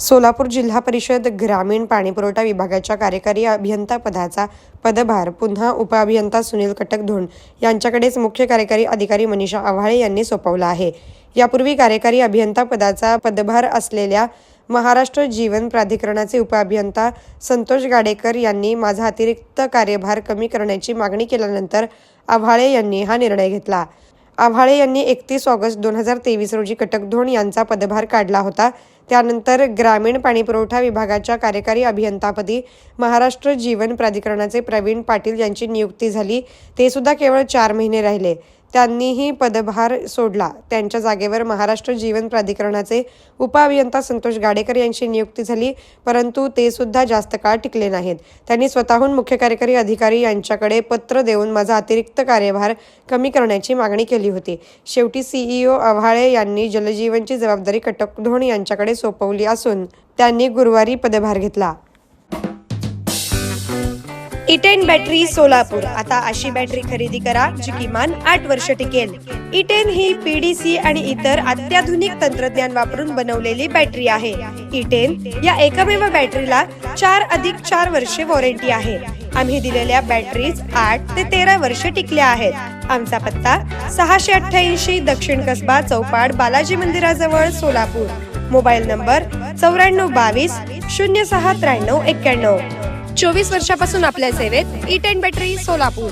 सोलापूर जिल्हा परिषद ग्रामीण पाणीपुरवठा विभागाच्या कार्यकारी अभियंता पदाचा पदभार पुन्हा उपअभियंता सुनील कटकधोंड यांच्याकडेच मुख्य कार्यकारी अधिकारी मनीषा आव्हाळे यांनी सोपवला आहे. यापूर्वी कार्यकारी अभियंता पदाचा पदभार असलेल्या महाराष्ट्र जीवन प्राधिकरणाचे उपअभियंता संतोष गाडेकर यांनी माझा अतिरिक्त कार्यभार कमी करण्याची मागणी केल्यानंतर आव्हाळे यांनी हा निर्णय घेतला. आव्हाळे यांनी एकतीस ऑगस्ट दोन हजार तेवीस रोजी कटकधोण यांचा पदभार काढला होता. त्यानंतर ग्रामीण पाणीपुरवठा विभागाच्या कार्यकारी अभियंतापदी महाराष्ट्र जीवन प्राधिकरणाचे प्रवीण पाटील यांची नियुक्ती झाली. ते सुद्धा केवळ चार महिने राहिले. त्यांनीही पदभार सोडला. त्यांच्या जागेवर महाराष्ट्र जीवन प्राधिकरणाचे उपअभियंता संतोष गाडेकर यांची नियुक्ती झाली परंतु ते सुद्धा जास्त काळ टिकले नाहीत. त्यांनी स्वतःहून मुख्य कार्यकारी अधिकारी यांच्याकडे पत्र देऊन माझा अतिरिक्त कार्यभार कमी करण्याची मागणी केली होती. शेवटी सीईओ आव्हाळे यांनी जलजीवनची जबाबदारी कटकधोण यांच्याकडे सोपवली असून त्यांनी गुरुवारी पदभार घेतला. E इटेन बॅटरी सोलापूर. आता अशी बॅटरी खरेदी करा जी किमान आठ वर्ष टिकेल. E इटेन ही पीडीसी आणि इतर अत्याधुनिक तंत्रज्ञान वापरून बनवलेली बॅटरी आहे. E इटेन या एकमेव बॅटरीला चार अधिक चार वर्षे वॉरंटी आहे. आम्ही दिलेल्या बॅटरीज आठ ते तेरा वर्ष टिकल्या आहेत. आमचा पत्ता सहाशे अठ्ठ्याऐंशी दक्षिण कसबा चौपाड बालाजी मंदिराजवळ सोलापूर. मोबाईल नंबर चौऱ्याण्णव बावीस शून्य सहा त्र्याण्णव एक्क्याण्णव. चोवीस वर्षापासून आपल्या सेवेत ईट अँड बॅटरी सोलापूर.